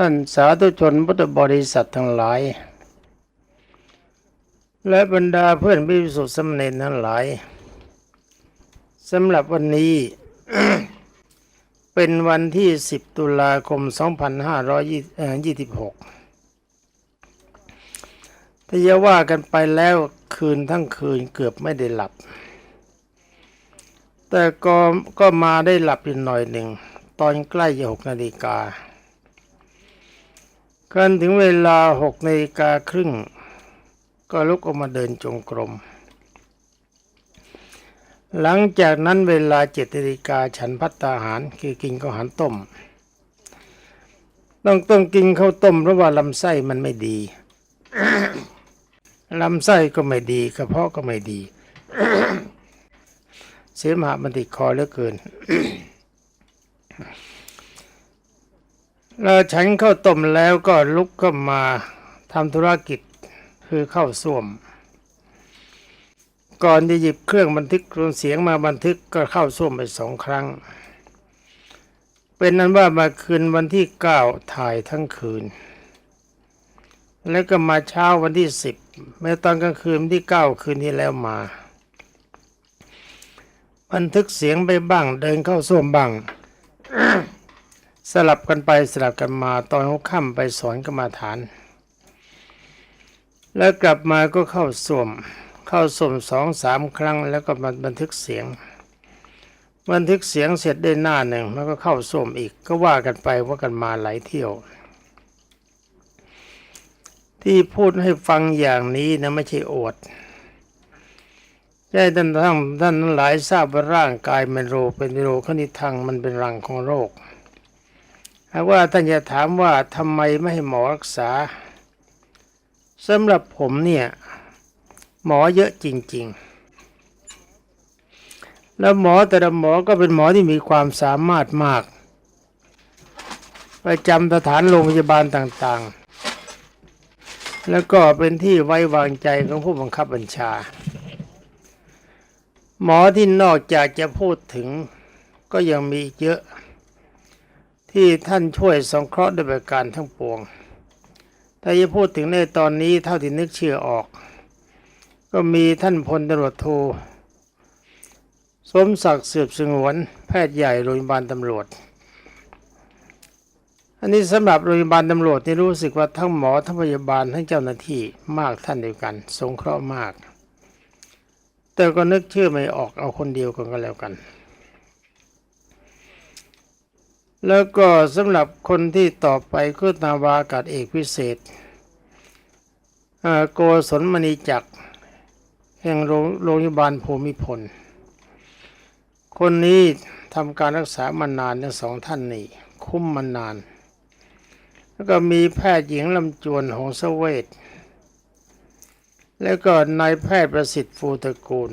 ท่านสาธุชนพุทธบริษัททั้งหลาย และบรรดาเพื่อนพิสุทธิสมเนรทั้งหลายสำหรับวันนี้ เป็นวันที่ 10 ตุลาคม 2526ถ้าจะว่ากันไปแล้วคืนทั้งคืนเกือบไม่ได้หลับ แต่ก็ก็มาได้หลับอยู่หน่อยหนึ่ง ตอนใกล้จะหกนาฬิกา กันถึงเวลาหกนาฬิกาครึ่ง ก็ลุกออกมาเดินจงกรม หลังจากนั้นเวลาเจ็ดนาฬิกาฉันพัตตาหารคือกินข้าวหารต้ม ต้องต้องกินข้าวต้มเพราะว่าลำไส้มันไม่ดีลำไส้ก็ไม่ดีกระเพาะก็ไม่ดี เสมหะมันติดคอเหลือเกิน เราฉันเข้าต้มแล้วก็ลุกขึ้นมาทำธุรกิจคือเข้าส้วม ก่อนจะหยิบเครื่องบันทึกเสียงมาบันทึกก็เข้าส้วมไปสองครั้ง เป็นนั้นว่ามาคืนวันที่เก้าถ่ายทั้งคืน แล้วก็มาเช้าวันที่สิบเมื่อตอนกลางคืนวันที่เก้าคืนที่แล้วมา บันทึกเสียงไปบ้างเดินเข้าส้วมบ้าง สลับกันไปสลับกันมาตอนเขาค่ำไปสอนกรรมาฐาน แล้วกลับมาก็เข้าส้วมเข้าส้วมสองสามครั้งแล้วก็มาบันทึกเสียง บันทึกเสียงเสร็จได้หน้าหนึ่งแล้วก็เข้าส้วมอีกก็ว่ากันไปว่ากันมาหลายเที่ยว ที่พูดให้ฟังอย่างนี้นะไม่ใช่อวดใช่ท่านทั้งท่านหลายทราบว่าร่างกายมันโรคเป็นโรคขณิทังมันเป็นรังของโรค หากว่าท่านจะถามว่าทำไมไม่ให้หมอรักษาสำหรับผมเนี่ย หมอเยอะจริง ๆ แล้วหมอแต่ละหมอก็เป็นหมอที่มีความสามารถมากประจำสถานโรงพยาบาลต่างๆ แล้วก็เป็นที่ไว้วางใจของผู้บังคับบัญชา หมอที่นอกจากจะพูดถึงก็ยังมีเยอะ ที่ท่านช่วยสงเคราะห์ด้วยประการทั้งปวงถ้าจะพูดถึงในตอนนี้เท่าที่นึกเชื่อออก ก็มีท่านพลตำรวจโทสมศักดิ์สืบสงวน แพทย์ใหญ่โรงพยาบาลตำรวจ อันนี้สำหรับโรงพยาบาลตำรวจนี่รู้สึกว่าทั้งหมอทั้งพยาบาลทั้งเจ้าหน้าที่มากท่านเดียวกัน สงเคราะห์มาก แต่ก็นึกชื่อไม่ออกเอาคนเดียวกันก็แล้วกัน แล้วก็สำหรับคนที่ต่อไปคือนาวากาศเอกพิเศษโกศลมณีจักรแห่งโรงพยาบาลภูมิพล คนนี้ทำการรักษามานานทั้งสองท่านนี่ คุ้มมานาน แล้วก็มีแพทย์หญิงลำจวนหงสเวทแล้วก็นายแพทย์ประสิทธิ์ฟูตระกูล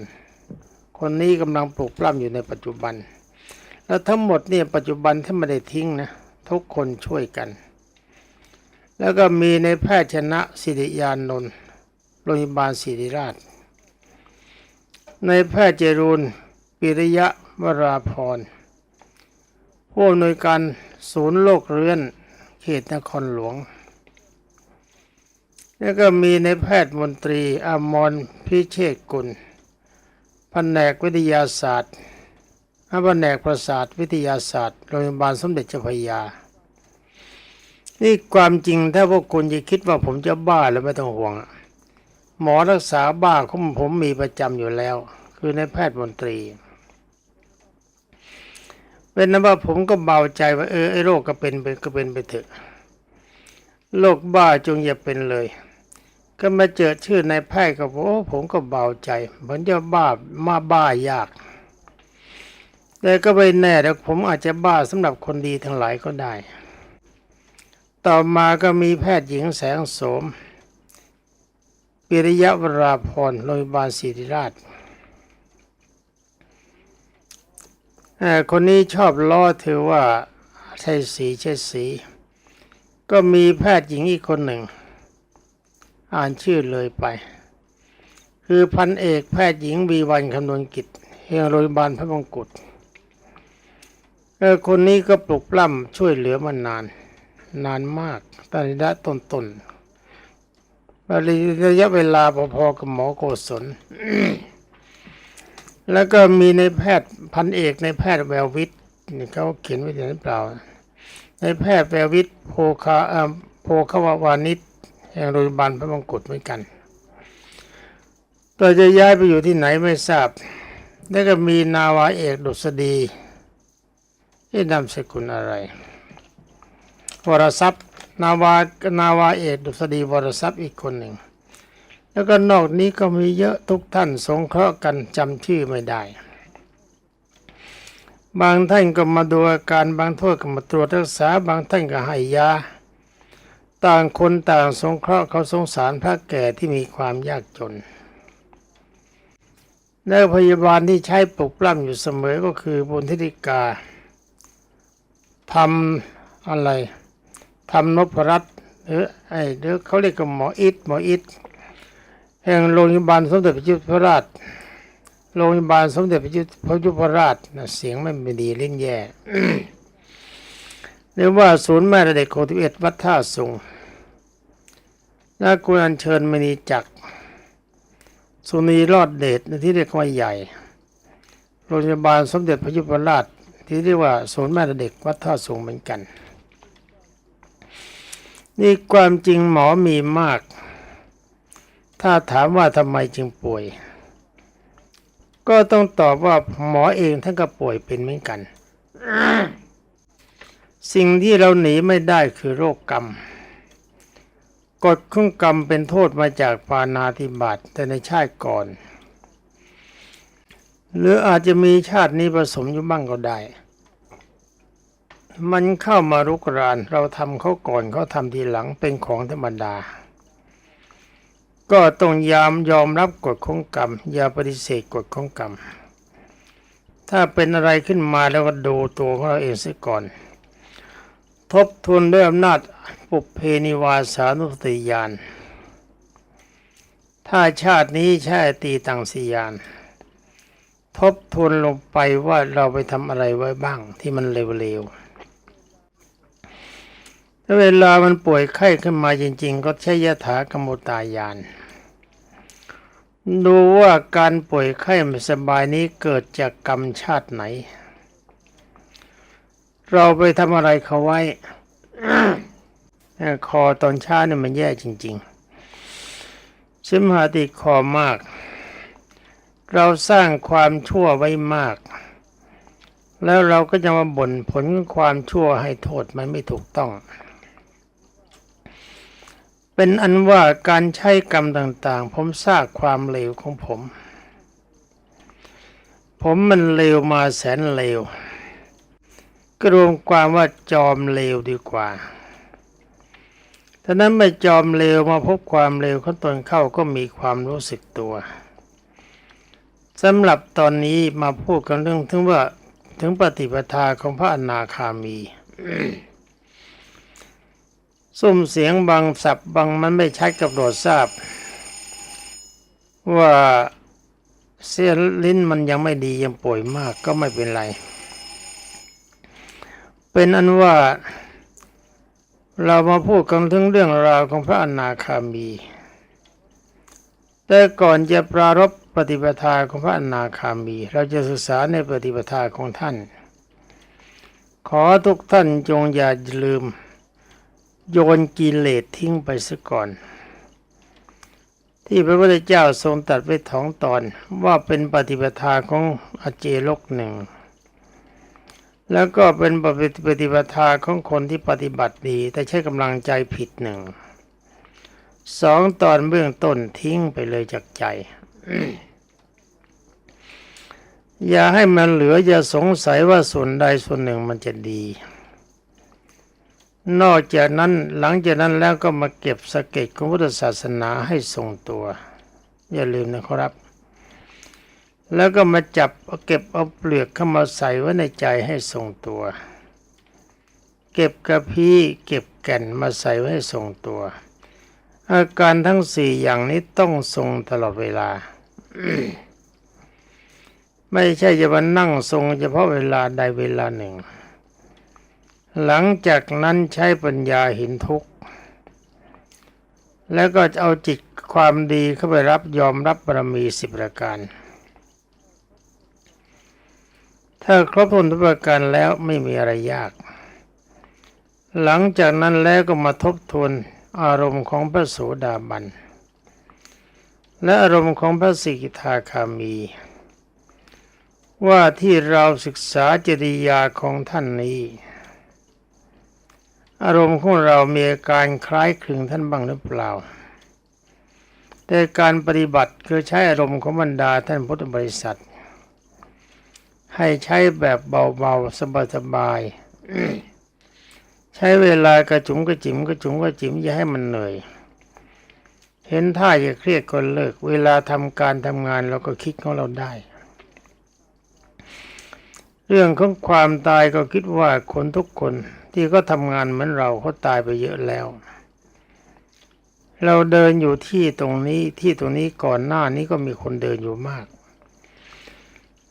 คนนี้กำลังปลูกปล้ำอยู่ในปัจจุบัน แล้วทั้งหมดเนี่ยปัจจุบันท่านไม่ได้ทิ้งนะทุกคนช่วยกัน แล้วก็มีในแพทย์ชนะสิริยานนท์โรงพยาบาลศิริราช ในแพทย์เจรูนปิริยะวราพรผู้อำนวยการศูนย์โรคเรื้อนเขตนครหลวง แล้วก็มีในแพทย์มนตรีอมรพิเชษกุลแผนกวิทยาศาสตร์ แผนกประสาทวิทยาศาสตร์โรงพยาบาลสมเด็จเจ้าพระยา นี่ความจริงถ้าพวกคุณจะคิดว่าผมจะบ้าแล้วไม่ต้องห่วง หมอรักษาบ้าของผมมีประจำอยู่แล้ว คือในแพทย์มนตรี เป็นนั้นว่าผมก็เบาใจว่าเออไอ้โรคก็เป็นไปก็เป็นไปเถอะโรคบ้าจงอย่าเป็นเลย ก็มาเจอชื่อนายแพทย์ก็บอกโอ้ผมก็เบาใจเหมือนจะบ้ามาบ้ายาก แต่ก็ไม่แน่แล้วผมอาจจะบ้าสำหรับคนดีทั้งหลายก็ได้ ต่อมาก็มีแพทย์หญิงแสงโสม ปิริยะวราพรโรงพยาบาลศิริราชคนนี้ชอบล้อเธอว่าใช่สีใช่สี ก็มีแพทย์หญิงอีกคนหนึ่ง อ่านชื่อเลยไป คือพันเอกแพทย์หญิงวีวันคำนวณกิจแห่งโรงพยาบาลพระมงกุฎ ออคนนี้ก็ปลุกปล้ำช่วยเหลือมานาน นานมากตั้งแต่ระยะต้นๆระยะเวลาพอๆกับหมอโกศล แล้วก็มีในแพทย์พันเอกในแพทย์แวววิทย์นี่เขาเขียนไว้อย่างนั้เปล่า ในแพทย์แวววิทย์โพคาเอ่อโพคาวาวานิชแห่งโรงพยาบาลพระมงกุฎเหมือนกันตัวจะย้ายไปอยู่ที่ไหนไม่ทราบ แล้วก็มีนาวาเอกดุษฎี ที่นามสกุลอะไร วรทรัพย์ นาวานาวาเอกดุษฎีวรทรัพย์อีกคนหนึ่ง แล้วก็นอกนี้ก็มีเยอะทุกท่านสงเคราะห์กันจำชื่อไม่ได้ บางท่านก็มาดูอาการบางโทษก็มาตรวจรักษาบางท่านก็ให้ยาต่างคนต่างสงเคราะห์เขาสงสารพระแก่ที่มีความยากจนและพยาบาลที่ใช้ปลุกปล้ำอยู่เสมอก็คือบุญธิติกา ทำอะไรทำนพรัตน์หรือไอ้เดี๋ยวเขาเรียกกันหมออิดหมออิดแห่งโรงพยาบาลสมเด็จพระยุพราชโรงพยาบาลสมเด็จพระยุพระยุพราชนะเสียงไม่ดีเล่นแย่เรียกว่าศูนย์แม่เด็กโคทิเอ็ดวัดท่าสุงนักกุญอัญเชิญมณีจักรสุนีรอดเดชที่เรียกว่าใหญ่โรงพยาบาลสมเด็จพระยุพราช ที่เรียกว่าศูนย์แม่เด็กวัดท่าสูงเหมือนกัน นี่ความจริงหมอมีมาก ถ้าถามว่าทำไมจึงป่วย ก็ต้องตอบว่าหมอเองท่านก็ป่วยเป็นเหมือนกัน สิ่งที่เราหนีไม่ได้คือโรคกรรมกฎของกรรมเป็นโทษมาจากปานาธิบาตแต่ในชาติก่อน หรืออาจจะมีชาตินี้ผสมอยู่บ้างก็ได้ มันเข้ามารุกราน เราทำเขาก่อนเขาทำทีหลังเป็นของธรรมดา ก็ต้องยามยอมรับกฎของกรรม อย่าปฏิเสธกฎของกรรม ถ้าเป็นอะไรขึ้นมาแล้วก็ดูตัวของเราเองซะก่อน ทบทวนด้วยอำนาจปุเพนิวาสานุสติญาณถ้าชาตินี้ใช่ตีตังสียาน ทบทวนลงไปว่าเราไปทำอะไรไว้บ้างที่มันเร็วๆถ้าเวลามันป่วยไข้ขึ้นมาจริง ๆ ก็ใช้ยถากรรมตายาน ดูว่าการป่วยไข้ไม่สบายนี้เกิดจากกรรมชาติไหน เราไปทำอะไรเขาไว้คอตอนเช้าเนี่ยมันแย่จริงๆสิมหาติดคอมาก เราสร้างความชั่วไว้มาก แล้วเราก็จะมาบ่นผลความชั่วให้โทษมันไม่ถูกต้อง เป็นอันว่าการใช้กรรมต่าง ๆ ผมทราบความเลวของผม ผมมันเลวมาแสนเลวก็รวมความว่าจอมเลวดีกว่าท่านั้นไม่จอมเลวมาพบความเลวของตนเข้าก็มีความรู้สึกตัว สำหรับตอนนี้มาพูดกันเรื่องถึงว่าถึงปฏิปทาของพระอนาคามีสุ่มเสียงบางสับบางมันไม่ชัดกับโดดทราบ ว่าเสียลิ้นมันยังไม่ดียังป่วยมากก็ไม่เป็นไร เป็นอันว่าเรามาพูดกันถึงเรื่องราวของพระอนาคามี แต่ก่อนจะปรารบ ปฏิปทาของพระอนาคามี เราจะศึกษาในปฏิปทาของท่าน ขอทุกท่านจงอย่าลืม โยนกิเลสทิ้งไปซะก่อน ที่พระพุทธเจ้าทรงตัดไว้ท้องตอนว่าเป็นปฏิปทาของอเจโลกหนึ่ง แล้วก็เป็นปฏิปทาของคนที่ปฏิบัติดี แต่ใช้กำลังใจผิดหนึ่งสองตอนเบื้องต้นทิ้งไปเลยจากใจ อย่าให้มันเหลืออย่าสงสัยว่าส่วนใดส่วนหนึ่งมันจะดี นอกจากนั้นหลังจากนั้นแล้วก็มาเก็บสเก็ดของพุทธศาสนาให้ทรงตัว อย่าลืมนะครับ แล้วก็มาจับเอาเก็บเอาเปลือกเข้ามาใส่ไว้ในใจให้ทรงตัว เก็บกระพี้เก็บแก่นมาใส่ไว้ให้ทรงตัว อาการทั้งสี่อย่างนี้ต้องทรงตลอดเวลา ไม่ใช่จะมานั่งทรงเฉพาะเวลาใดเวลาหนึ่ง หลังจากนั้นใช้ปัญญาเห็นทุกข์ แล้วก็จะเอาจิตความดีเข้าไปรับยอมรับบารมีสิบประการ ถ้าครบทุนทุกประการแล้วไม่มีอะไรยาก หลังจากนั้นแล้วก็มาทบทวนอารมณ์ของพระโสดาบัน และอารมณ์ของพระสิกขาคามี ว่าที่เราศึกษาจริยาของท่านนี้ อารมณ์ของเรามีอาการคล้ายคลึงท่านบ้างหรือเปล่า แต่การปฏิบัติคือใช้อารมณ์ของบรรดาท่านพุทธบริษัท ให้ใช้แบบเบาๆสบายๆใช้เวลากระจุมกระจิ๋มกระจุมกระจิ๋มอย่าให้มันเหนื่อย เห็นท่าจะเครียดก็เลิก เวลาทำการทำงานเราก็คิดของเราได้ เรื่องของความตายก็คิดว่าคนทุกคนที่ก็ทำงานเหมือนเราเขาตายไปเยอะแล้ว เราเดินอยู่ที่ตรงนี้ที่ตรงนี้ก่อนหน้านี้ก็มีคนเดินอยู่มาก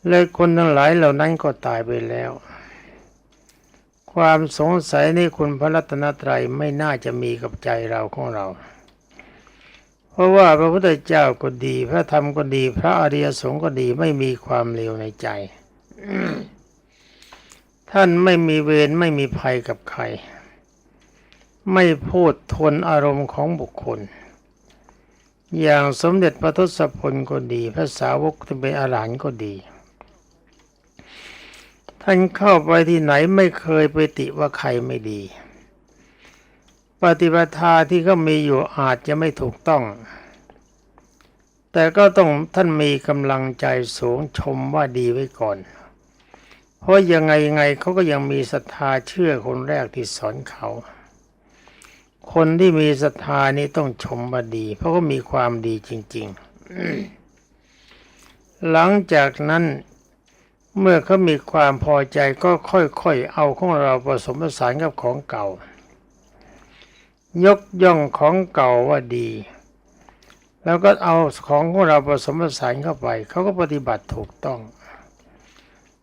เลยคนทั้งหลายเหล่านั้นก็ตายไปแล้ว ความสงสัยในคุณพระรัตนตรัยไม่น่าจะมีกับใจเราของเรา เพราะว่าพระพุทธเจ้าก็ดี พระธรรมก็ดี พระอริยสงฆ์ก็ดีไม่มีความเลวในใจ ท่านไม่มีเวรไม่มีภัยกับใคร ไม่พูดทนอารมณ์ของบุคคล อย่างสมเด็จพระทศพลก็ดี พระสาวกที่เป็นอรหันต์ก็ดี ท่านเข้าไปที่ไหนไม่เคยไปติว่าใครไม่ดี ปฏิปทาที่เขามีอยู่อาจจะไม่ถูกต้อง แต่ก็ต้องท่านมีกำลังใจสูงชมว่าดีไว้ก่อน เพราะยังไงยังไงเขาก็ยังมีศรัทธาเชื่อคนแรกที่สอนเขา คนที่มีศรัทธานี้ต้องชมว่าดี เพราะก็มีความดีจริง ๆ หลังจากนั้นเมื่อเขามีความพอใจก็ค่อยๆ เอาของเราผสมผสานกับของเก่า ยกย่องของเก่าว่าดี แล้วก็เอาของของเราผสมผสานเข้าไป เขาก็ปฏิบัติถูกต้อง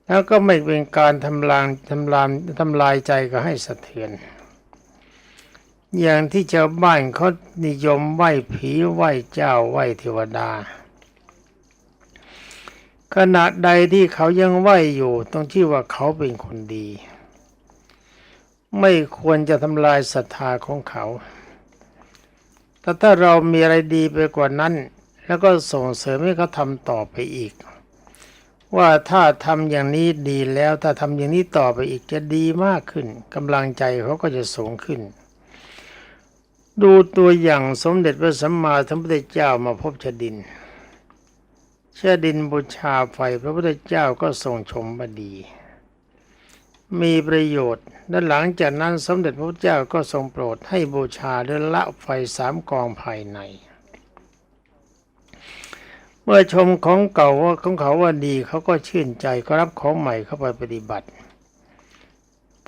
แล้วก็ไม่เป็นการทำลายทำลายทำลายใจก็ให้สะเทือน อย่างที่ชาวบ้านเขานิยมไหว้ผีไหว้เจ้าไหว้เทวดา ขณะใดที่เขายังไหว้อยู่ต้องชื่อว่าเขาเป็นคนดี ไม่ควรจะทำลายศรัทธาของเขาแต่ถ้าเรามีอะไรดีไปกว่านั้น แล้วก็ส่งเสริมให้เขาทำต่อไปอีก ว่าถ้าทำอย่างนี้ดีแล้วถ้าทำอย่างนี้ต่อไปอีกจะดีมากขึ้นกำลังใจเขาก็จะสูงขึ้น ดูตัวอย่างสมเด็จพระสัมมาสัมพุทธเจ้ามาพบชดินเชดินบูชาไฟพระพุทธเจ้าก็ทรงชมบดี มีประโยชน์ และหลังจากนั้นสมเด็จพระพุทธเจ้าก็ทรงโปรดให้บูชาด้วยละไฟสามกองภายใน เมื่อชมของเก่าว่าของเขาว่าดีเขาก็ชื่นใจก็รับของใหม่เข้าไปปฏิบัติ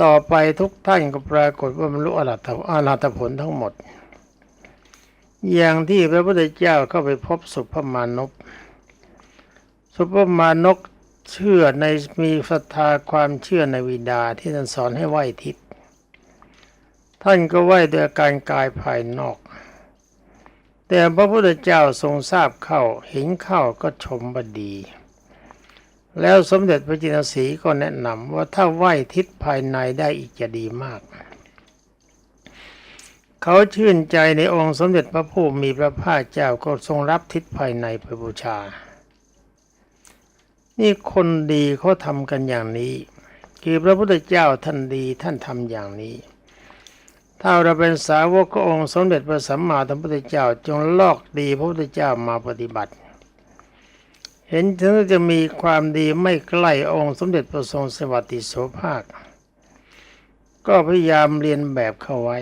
ต่อไปทุกท่านก็ปรากฏว่าบรรลุอรหัตอรหัตผลทั้งหมด อย่างที่พระพุทธเจ้าเข้าไปพบสุภมานพสุภมานก เชื่อในมีศรัทธาความเชื่อในวิดาที่ท่านสอนให้ไหว้ทิศ ท่านก็ไหว้ด้วยการกายภายนอก แต่พระพุทธเจ้าทรงทราบเข้าเห็นเข้าก็ชมบดี แล้วสมเด็จพระจินสีก็แนะนำว่าถ้าไหว้ทิศภายในได้อีกจะดีมาก เขาชื่นใจในองค์สมเด็จพระผู้มีพระภาคเจ้าก็ทรงรับทิศภายในไปบูชา นี่คนดีเขาทำกันอย่างนี้ คือพระพุทธเจ้าท่านดีท่านทำอย่างนี้ ถ้าเราเป็นสาวกขององค์สมเด็จพระสัมมาสัมพุทธเจ้าจงลอกดีพระพุทธเจ้ามาปฏิบัติ เห็นถึงจะมีความดีไม่ใกล้องค์สมเด็จพระทรงสวัสดิโสภาค ก็พยายามเรียนแบบเข้าไว้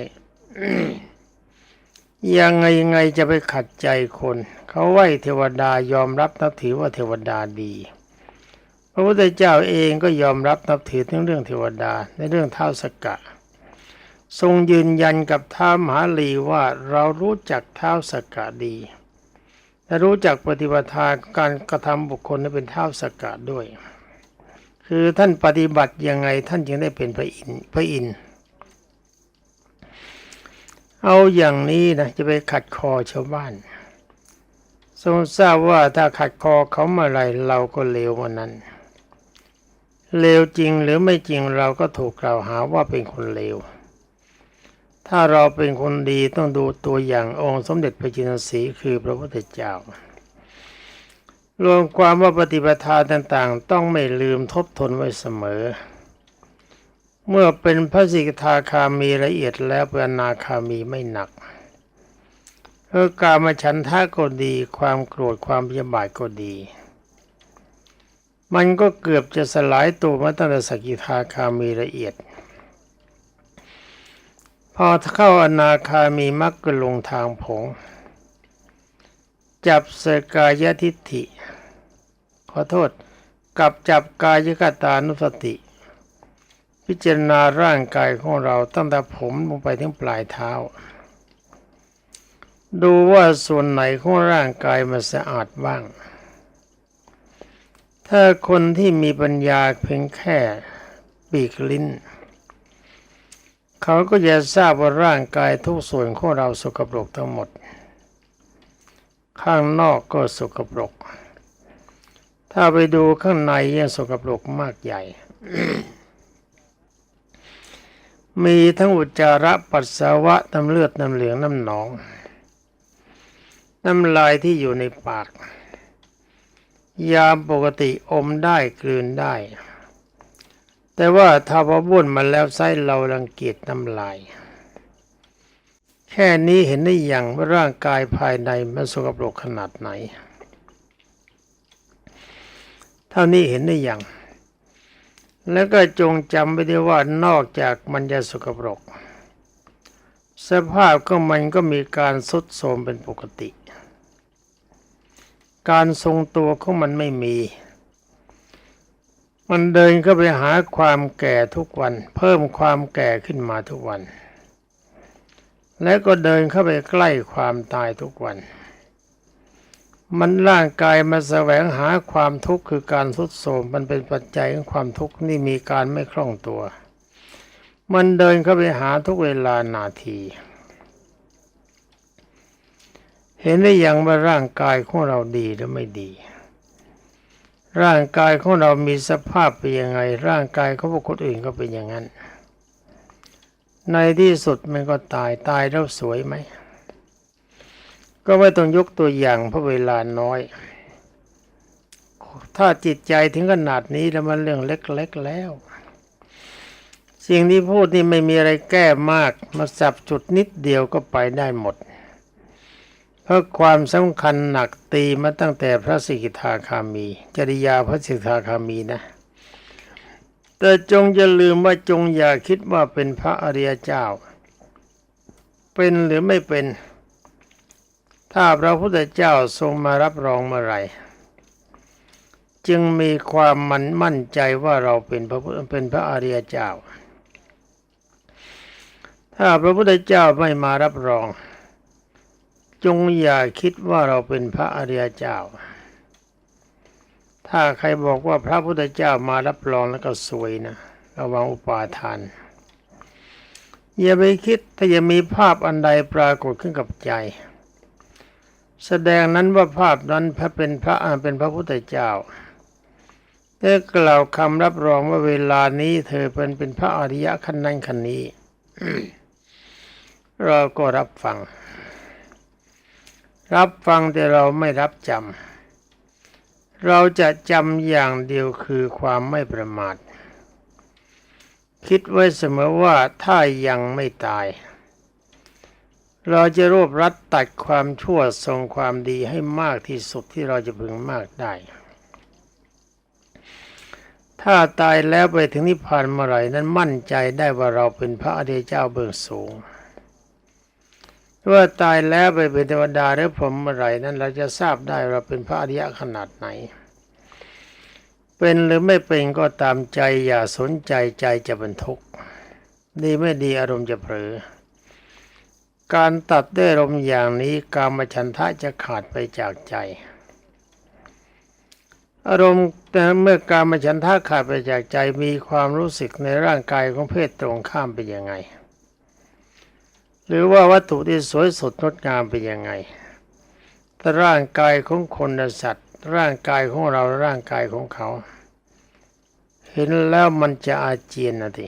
ยังไงยังไงจะไปขัดใจคน เขาไหวเทวดายอมรับนับถือว่าเทวดาดี พระพุทธเจ้าเองก็ยอมรับนับถือทั้งเรื่องเทวดาในเรื่องเท้าสกกะทรงยืนยันกับท้ามหาลีว่าเรารู้จักเท้าสกกะดี และรู้จักปฏิบัติการกระทำบุคคลให้เป็นเท้าสกกะด้วย คือท่านปฏิบัติยังไงท่านจึงได้เป็นพระอินทร์พระอินทร์เอาอย่างนี้นะจะไปขัดคอชาวบ้านทรงทราบว่าถ้าขัดคอเขาเมื่อไรเราก็เลววันนั้น เลวจริงหรือไม่จริงเราก็ถูกกล่าวหาว่าเป็นคนเลว ถ้าเราเป็นคนดีต้องดูตัวอย่างองค์สมเด็จพระจินสีคือพระพุทธเจ้ารวมความว่าปฏิปทาต่างๆ ต้องไม่ลืมทบทวนไว้เสมอ เมื่อเป็นพระสิกขาคามีละเอียดแล้วเป็นนาคามีไม่หนักเออการมาฉันทะก็ดี ความโกรธความพยาบาทก็ดี มันก็เกือบจะสลายตัวมาตั้งแต่สกิทาคามีละเอียด พอเข้าอนาคามีมักก็ลงทางผง จับสกายทิฏฐิ ขอโทษกับจับกายกตานุสติ พิจารณาร่างกายของเราตั้งแต่ผมลงไปถึงปลายเท้า ดูว่าส่วนไหนของร่างกายมันสะอาดบ้าง ถ้าคนที่มีปัญญาเพียงแค่ปีกลิ้น เขาก็จะทราบว่าร่างกายทุกส่วนของเราสกปรกทั้งหมด ข้างนอกก็สกปรก ถ้าไปดูข้างในยังสกปรกมากใหญ่ มีทั้งอุจจาระปัสสาวะน้ำเลือดน้ำเหลืองน้ำหนอง น้ำลายที่อยู่ในปาก ยามปกติอมได้กลืนได้ แต่ว่าถ้าพอบ้วนมาแล้วไส้เรารังเกียจน้ำลาย แค่นี้เห็นได้อย่างว่าร่างกายภายในมันสกปรกขนาดไหน เท่านี้เห็นได้อย่าง แล้วก็จงจำไว้ด้วยว่านอกจากมันจะสกปรก สภาพก็มันก็มีการสุดโทรมเป็นปกติ การทรงตัวของมันไม่มี มันเดินเข้าไปหาความแก่ทุกวัน เพิ่มความแก่ขึ้นมาทุกวัน และก็เดินเข้าไปใกล้ความตายทุกวัน มันร่างกายมาแสวงหาความทุกข์คือการทุดโทรมมันเป็นปัจจัยของความทุกข์นี่มีการไม่คล่องตัว มันเดินเข้าไปหาทุกเวลานาที เห็นได้อย่างว่าร่างกายของเราดีหรือไม่ดี ร่างกายของเรามีสภาพเป็นยังไง ร่างกายของพวกคนอื่นก็เป็นอย่างนั้น ในที่สุดมันก็ตายตายแล้วสวยไหม ก็ไม่ต้องยกตัวอย่างเพราะเวลาน้อย ถ้าจิตใจถึงขนาดนี้แล้วมันเรื่องเล็กๆแล้ว สิ่งที่พูดนี่ไม่มีอะไรแก้มาก มาสับจุดนิดเดียวก็ไปได้หมด เพราะความสำคัญหนักตีมาตั้งแต่พระสิกขาคามี จริยาพระสิกขาคามีนะ แต่จงอย่าลืมว่าจงอย่าคิดว่าเป็นพระอริยเจ้า เป็นหรือไม่เป็น ถ้าพระพุทธเจ้าทรงมารับรองเมื่อไหร่ จึงมีความมันมั่นใจว่าเราเป็นพระพุทธเป็นพระอริยเจ้า ถ้าพระพุทธเจ้าไม่มารับรอง จงอย่าคิดว่าเราเป็นพระอริยเจ้า ถ้าใครบอกว่าพระพุทธเจ้ามารับรองแล้วก็สวยนะ ระวังอุปาทาน อย่าไปคิดถ้าจะมีภาพอันใดปรากฏขึ้นกับใจ แสดงนั้นว่าภาพนั้นพระเป็นพระอาเป็นพระพุทธเจ้าได้กล่าวคำรับรองว่าเวลานี้เธอเป็นเป็นพระอริยะขั้นนั้นขั้นนี้ เราก็รับฟัง รับฟังแต่เราไม่รับจำ เราจะจำอย่างเดียวคือความไม่ประมาท คิดไว้เสมอว่าถ้ายังไม่ตาย เราจะรวบรัดตัดความชั่วทรงความดีให้มากที่สุดที่เราจะพึงมากได้ ถ้าตายแล้วไปถึงนิพพานเมื่อไหร่นั้นมั่นใจได้ว่าเราเป็นพระอริยเจ้าเบื้องสูง ว่าตายแล้วไปเป็นเทวดาหรือพรหมเมื่อไรนั้นเราจะทราบได้เราเป็นพระอริยะขนาดไหน เป็นหรือไม่เป็นก็ตามใจอย่าสนใจใจจะเป็นทุกข์ดีไม่ดีอารมณ์จะเผลอการตัดด้วยอารมณ์อย่างนี้กามฉันทะจะขาดไปจากใจ อารมณ์แต่เมื่อการมฉันทะขาดไปจากใจมีความรู้สึกในร่างกายของเพศตรงข้ามเป็นยังไง หรือว่าวัตถุที่สวยสดงดงามเป็นยังไงแต่ร่างกายของคนและสัตว์ ร่างกายของเราร่างกายของเขา เห็นแล้วมันจะอาเจียนนะที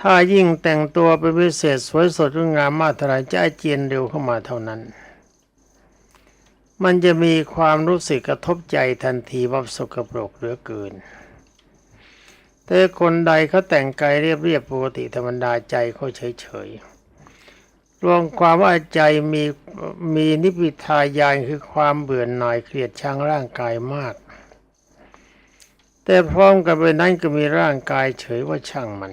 ถ้ายิ่งแต่งตัวเป็นพิเศษสวยสดงดงามมากเท่าไหรจะอาเจียนเร็วเข้ามาเท่านั้น มันจะมีความรู้สึกกระทบใจทันทีว่าสกปรกเหลือเกิน แต่คนใดเขาแต่งกายเรียบเรียบปกติธรรมดาใจเขาเฉยเฉยๆรวมความว่าใจมีมีนิพพิทายานคือความเบื่อหน่ายเกลียดชังร่างกายมาก แต่พร้อมกับไปนั้นก็มีร่างกายเฉยว่าช่างมัน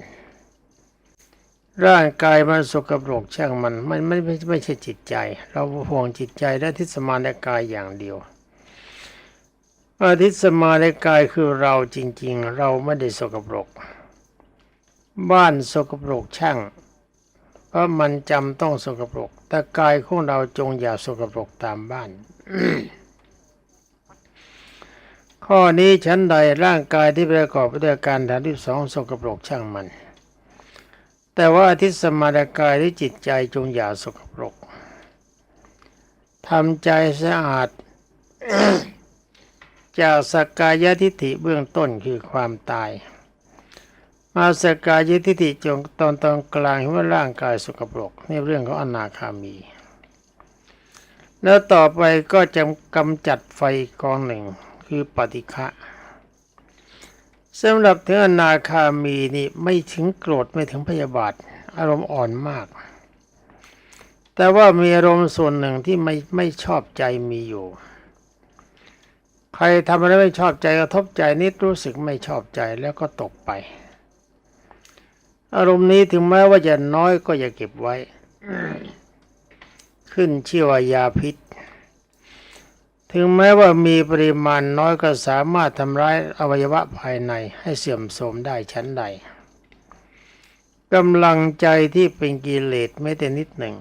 ร่างกายมันสกปรกช่างมันมันไม่ไม่ไม่ใช่จิตใจ เราห่วงจิตใจและทิศมานกายอย่างเดียว อาทิตย์สมาในกายคือเราจริง ๆ เราไม่ได้สกปรก บ้านสกปรกช่างเพราะมันจำต้องสกปรก แต่กายของเราจงอย่าสกปรกตามบ้าน ข้อนี้ชั้นใดร่างกายที่ประกอบไปด้วยการฐานที่สองสกปรกช่างมัน แต่ว่าอาทิตย์สมาในกายที่จิตใจจงอย่าสกปรกทำใจสะอาด จากสกายทิฏฐิเบื้องต้นคือความตาย มาสกายทิฏฐิจงตอนตอนกลางว่าร่างกายสกปรกนี่เรื่องของอนาคามี แล้วต่อไปก็จะกำจัดไฟกองหนึ่งคือปฏิฆะสำหรับถึงอนาคามีนี่ไม่ถึงโกรธไม่ถึงพยาบาท อารมณ์อ่อนมาก แต่ว่ามีอารมณ์ส่วนหนึ่งที่ไม่ไม่ชอบใจมีอยู่ รทำอะไรไม่ชอบใจกระทบใจนิดรู้สึกไม่ชอบใจแล้วก็ตกไป อารมณ์นี้ถึงแม้ว่าจะน้อยก็อย่าเก็บไว้ ขึ้นชื่อว่ายาพิษ ถึงแม้ว่ามีปริมาณน้อยก็สามารถทำร้ายอวัยวะภายในให้เสื่อมโทรมได้ชั้นใดกำลังใจที่เป็นกิเลสไม่แต่นิดหนึ่ง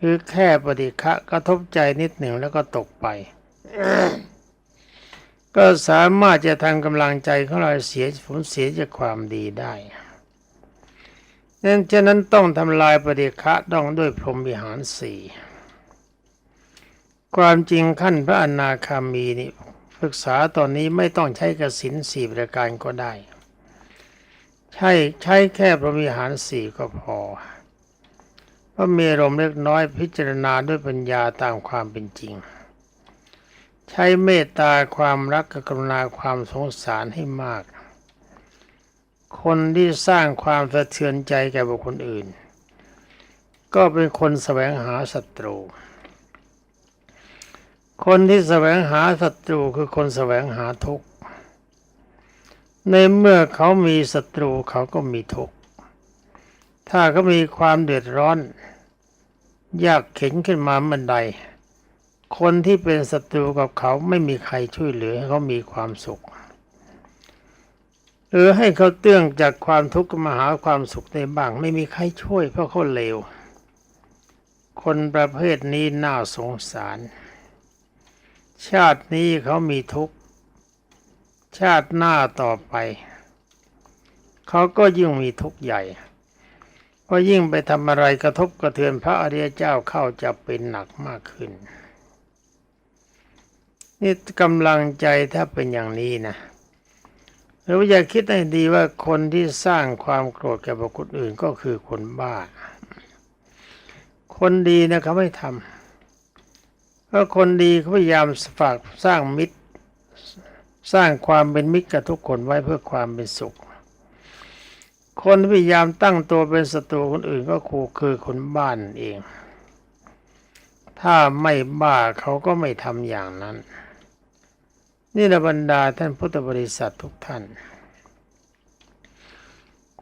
คือแค่ปฏิฆะกระทบใจนิดหนึ่งแล้วก็ตกไป ก็สามารถจะทำกำลังใจของเราเสียผลเสียจากความดีได้นั้นฉะนั้นต้องทำลายปฏิฆะต้องด้วยพรหมวิหารสี่ความจริงขั้นพระอนาคามีนี่ศึกษาตอนนี้ไม่ต้องใช้กสินสี่ประการก็ได้ ใช่ใช้แค่พรหมวิหารสี่ก็พอเพราะมีอารมเล็กน้อยพิจารณาด้วยปัญญาตามความเป็นจริง ใช้เมตตาความรักกับกรุณาความสงสารให้มาก คนที่สร้างความสะเทือนใจแก่บุคคลอื่น ก็เป็นคนแสวงหาศัตรู คนที่แสวงหาศัตรูคือคนแสวงหาทุกข์ ในเมื่อเขามีศัตรูเขาก็มีทุกข์ ถ้าเขามีความเดือดร้อน ยากเข็นขึ้นมาบันใด คนที่เป็นศัตรูกับเขาไม่มีใครช่วยเหลือให้เขามีความสุข หรือให้เขาเตื้องจากความทุกข์มาหาความสุขในบ้าง ไม่มีใครช่วยเพราะเขาเลว คนประเภทนี้น่าสงสาร ชาตินี้เขามีทุกข์ ชาติหน้าต่อไป เขาก็ยิ่งมีทุกข์ใหญ่เพราะยิ่งไปทำอะไรกระทบกระเทือนพระอริยเจ้าเข้าจะเป็นหนักมากขึ้น นี่กำลังใจถ้าเป็นอย่างนี้นะหรือว่าอย่าคิดให้ดีว่าคนที่สร้างความโกรธแก่บุคคลอื่นก็คือคนบ้า คนดีนะเขาไม่ทำเพราะคนดีเขาพยายามฝากสร้างมิตร สร้างความเป็นมิตรกับทุกคนไว้เพื่อความเป็นสุข คนพยายามตั้งตัวเป็นศัตรูคนอื่นก็คูคือคนบ้านเอง ถ้าไม่บ้าเขาก็ไม่ทำอย่างนั้น นี่ระบรรดาท่านพุทธบริษัททุกท่าน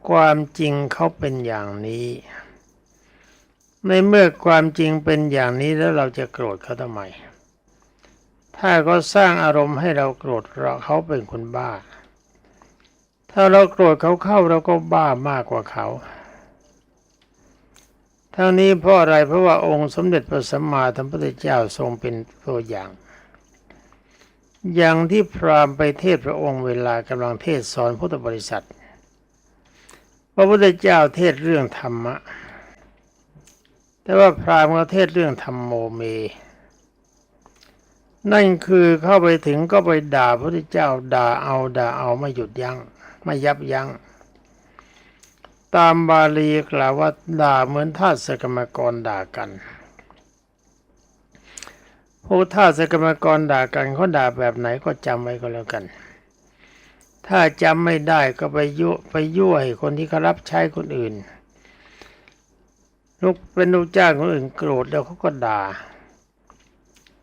ความจริงเขาเป็นอย่างนี้ ในเมื่อความจริงเป็นอย่างนี้แล้วเราจะโกรธเขาทำไม ถ้าเขาสร้างอารมณ์ให้เราโกรธเราเขาเป็นคนบ้า ถ้าเราโกรธเขาเข้าเราก็บ้ามากกว่าเขาทั้งนี้เพราะอะไรเพราะว่าองค์สมเด็จพระสัมมาสัมพุทธเจ้าทรงเป็นตัวอย่าง อย่างที่พราหมณ์ไปเทศพระองค์เวลากำลังเทศสอนพุทธบริษัท พระพุทธเจ้าเทศเรื่องธรรมะ แต่ว่าพราหมณ์เขาเทศเรื่องธรรมโมเม นั่นคือเข้าไปถึงก็ไปด่าพระพุทธเจ้าด่าเอาด่าเอาไม่หยุดยัง้งไม่ยับยัง้งตามบาลีกล่าวว่าด่าเหมือนทาสกรรมกรด่ากัน พวกทาสกรรมกรด่ากันเขาด่าแบบไหนก็จำไว้ก็แล้วกัน ถ้าจำไม่ได้ก็ไปยุไปยั่วให้คนที่เขารับใช้คนอื่นลูกเป็นลูกจ้างคนอื่นโกรธแล้วเขาก็ด่า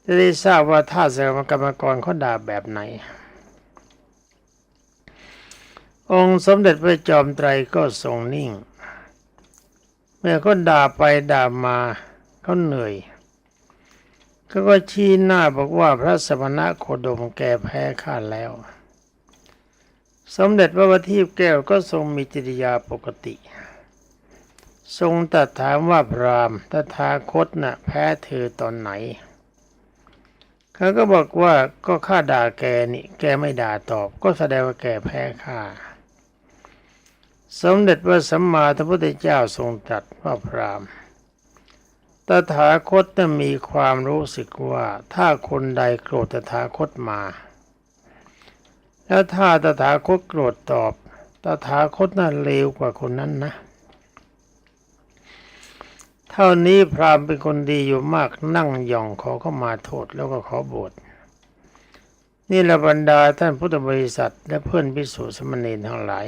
จะได้ทราบว่าท่าสกรรมกรเขาด่าแบบไหน องค์สมเด็จพระจอมไตรก็ทรงนิ่ง เมื่อเขาด่าไปด่ามาเขาเหนื่อย เขาก็ชี้หน้าบอกว่าพระสมณะโคดมแก่แพ้ข้าแล้ว สมเด็จพระบัณฑิตแก้วก็ทรงมีจริยาปกติ ทรงตรัสถามว่าพรามตถาคตน่ะแพ้เธอตอนไหนเขาก็บอกว่าก็ข้าด่าแกนี่แกไม่ด่าตอบ ก็แสดงว่าแกแพ้ข้าสมเด็จพระสัมมาสัมพุทธเจ้าทรงตรัสว่าพราม ตถาคตจะมีความรู้สึกว่าถ้าคนใดโกรธตถาคตมา แล้วถ้าตถาคตโกรธตอบตถาคตน่าเลวกว่าคนนั้นนะ เท่านี้พราหมณ์เป็นคนดีอยู่มากนั่งย่องขอเข้ามาโทษแล้วก็ขอบวชนี่ละบรรดาท่านพุทธบริษัทและเพื่อนพิสุสมณีทั้งหลาย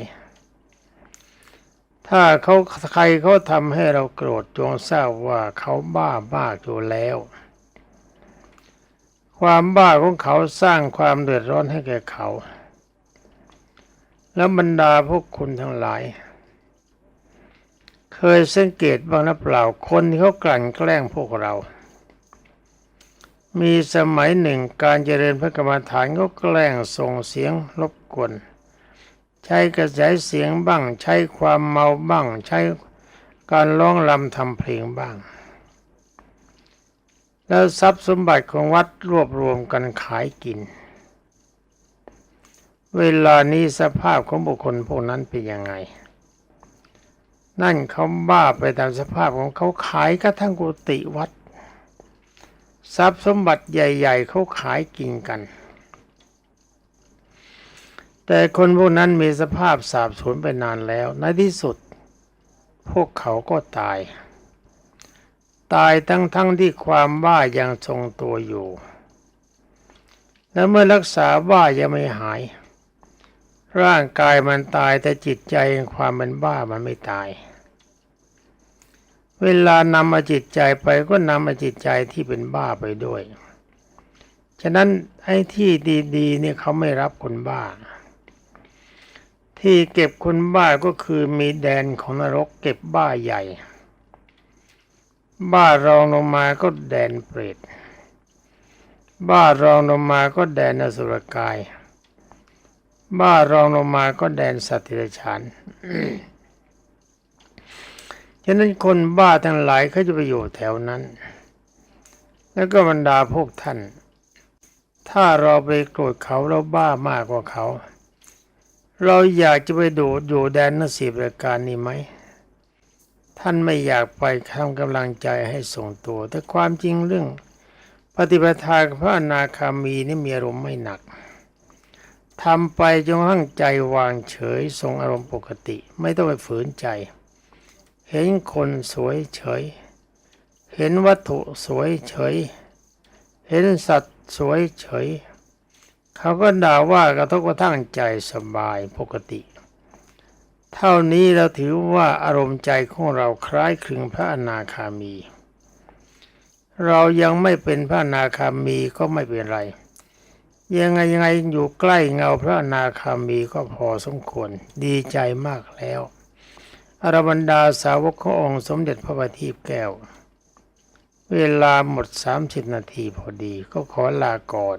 ถ้าเขาใครเขาทำให้เราโกรธจงทราบว่าเขาบ้ามากอยู่แล้ว ความบ้าของเขาสร้างความเดือดร้อนให้แก่เขา แล้วบรรดาพวกคุณทั้งหลาย เคยสังเกตบ้างหรือเปล่าคนที่เขากลั่นแกล้งพวกเรา มีสมัยหนึ่งการเจริญพระกรรมฐานก็แกล้งส่งเสียงรบกวน ใช้กระแสเสียงบ้าง ใช้ความเมาบ้าง ใช้การร้องรำทำเพลงบ้าง แล้วทรัพย์สมบัติของวัดรวบรวมกันขายกิน เวลานี้สภาพของบุคคลพวกนั้นเป็นยังไง นั่นเขาบ้าไปตามสภาพของเขาขายกระทั่งกุฏิวัด ทรัพย์สมบัติใหญ่ ๆเขาขายกินกัน แต่คนพวกนั้นมีสภาพสาบสูญไปนานแล้ว ในที่สุด พวกเขาก็ตาย ตายทั้งทั้งที่ความบ้ายังทรงตัวอยู่ และเมื่อรักษาบ้ายังไม่หาย ร่างกายมันตายแต่จิตใจความเป็นบ้ามันไม่ตาย เวลานำมาจิตใจไปก็นำมาจิตใจที่เป็นบ้าไปด้วยฉะนั้นไอ้ที่ดีๆเนี่ยเขาไม่รับคนบ้า ที่เก็บคนบ้าก็คือมีแดนของนรกเก็บบ้าใหญ่ บ้ารองลงมาก็แดนเปรต บ้ารองลงมาก็แดนอสุรกาย บ้ารองลงมาก็แดนสัตว์ทิรฉานฉะนั้นคนบ้าทั้งหลายเขาจะไปอยู่แถวนั้น แล้วก็บรรดาพวกท่าน ถ้าเราไปโกรธเขาเราบ้ามากกว่าเขา เราอยากจะไปดูอยู่แดนนสีประการนี้ไหม ท่านไม่อยากไปทำกำลังใจให้ส่งตัว แต่ความจริงเรื่อง ปฏิปทาพระอนาคามีนี่มีอารมณ์ไม่หนักทำไปจนทั้งใจวางเฉยทรงอารมณ์ปกติ ไม่ต้องไปฝืนใจ เห็นคนสวยเฉย เห็นวัตถุสวยเฉย เห็นสัตว์สวยเฉย เขาก็ด่าว่ากระทบกระทั่งใจสบายปกติ เท่านี้เราถือว่าอารมณ์ใจของเราคล้ายคลึงพระอนาคามี เรายังไม่เป็นพระอนาคามีก็ไม่เป็นไร ยังไงยังไงอยู่ใกล้เงาพระอนาคามีก็พอสมควรดีใจมากแล้วอรบรรดาสาวกขององค์สมเด็จพระบัณฑิตแก้ว เวลาหมด 30 นาทีพอดีก็ขอลาก่อน